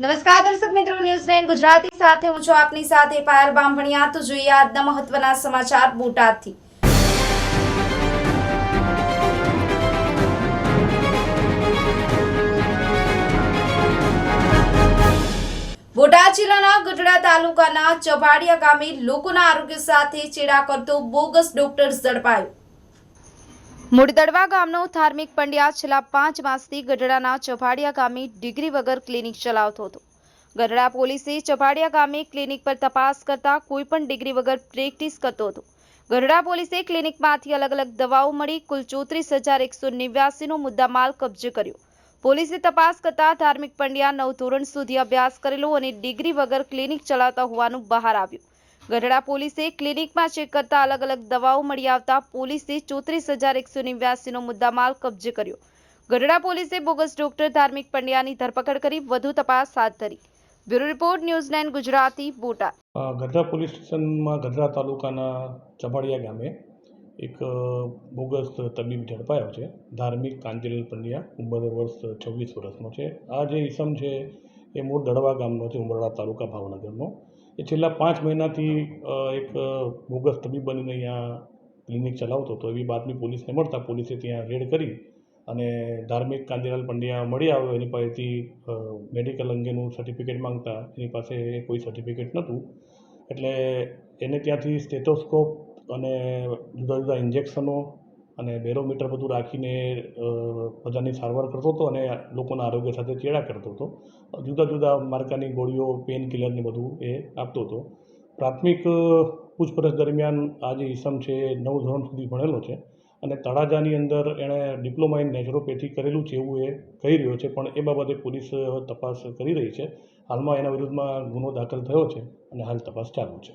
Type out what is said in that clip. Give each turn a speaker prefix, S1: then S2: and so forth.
S1: નમસ્કાર દર્શક મિત્રો, ન્યૂઝ નાઇન ગુજરાતી સાથે હું છું આપની સાથે પાયલ બામભણિયા. તો જોઈએ આજના મહત્વના સમાચાર બોટાદથી. બોટાદ જિલ્લાના ગઢડા તાલુકાના ચભાડિયા ગામે લોકોના આરોગ્ય સાથે ચેડા કરતો બોગસ ડોક્ટર ઝડપાયો. મૂળદડવા ગામનો ધાર્મિક પંડ્યા છેલ્લા પાંચ માસથી ગઢડાના ચભાડિયા ગામે ડિગ્રી વગર ક્લિનિક ચલાવતો હતો. ગઢડા પોલીસે ચભાડિયા ગામે ક્લિનિક પર તપાસ કરતા કોઈ પણ ડિગ્રી વગર પ્રેક્ટિસ કરતો હતો. ગઢડા પોલીસે ક્લિનિકમાંથી અલગ અલગ દવાઓ મળી કુલ ચોત્રીસ હજાર એકસો નેવ્યાસીનો મુદ્દામાલ કબજે કર્યો. પોલીસે તપાસ કરતા ધાર્મિક પંડ્યા નવ ધોરણ સુધી અભ્યાસ કરેલો અને ડિગ્રી વગર ક્લિનિક ચલાવતા હોવાનું બહાર આવ્યું. ગઢડા પોલીસે ક્લિનિકમાં ચેક કરતા અલગ અલગ દવાઓ મળી આવતા પોલીસે ચોત્રીસ હજાર એકસો નેવ્યાસીનો મુદ્દામાલ કબજે કર્યો. ગઢડા પોલીસે બોગસ ડોક્ટર ધાર્મિક પંડ્યાની ધરપકડ કરી વધુ તપાસ હાથ ધરી. Bureau report, news nine Gujarati, Botad.
S2: Gadhada police સ્ટેશનમાં ગઢડા તાલુકાના ચબાડિયા ગામે એક બોગસ તબીબ ઝડપાયો છે. ધાર્મિક કાંતિલાલ પંડ્યા, ઉંમર વર્ષ છવ્વીસ વર્ષનો છે. આ જે ઈસમ છે, એ મૂળ દડવા ગામનો છે, ઉમરડા તાલુકા ભાવનગરનો. એ છેલ્લા પાંચ મહિનાથી એક બોગસ તબીબ બનીને અહીંયા ક્લિનિક ચલાવતો હતો. એવી બાતમી પોલીસને મળતા પોલીસે ત્યાં રેડ કરી અને ધાર્મિક કાંતિલાલ પંડ્યા મળી આવ્યો. એની પાસેથી મેડિકલ અંગેનું સર્ટિફિકેટ માંગતા એની પાસે કોઈ સર્ટિફિકેટ નહોતું. એટલે એને ત્યાંથી સ્ટેથોસ્કોપ અને જુદા જુદા ઇન્જેક્શનો અને બેરોમીટર બધું રાખીને બધાની સારવાર કરતો હતો અને લોકોના આરોગ્ય સાથે ચેડા કરતો હતો. જુદા જુદા માર્કાની ગોળીઓ પેન કિલરને બધું એ આપતો હતો. પ્રાથમિક પૂછપરછ દરમિયાન આ જે ઈસમ છે એ નવ ધોરણ સુધી ભણેલો છે અને તળાજાની અંદર એણે ડિપ્લોમા ઇન નેચરોપેથી કરેલું છે એવું એ કહી રહ્યો છે, પણ એ બાબતે પોલીસ તપાસ કરી રહી છે. હાલમાં એના વિરુદ્ધમાં ગુનો દાખલ થયો છે અને હાલ તપાસ ચાલુ છે.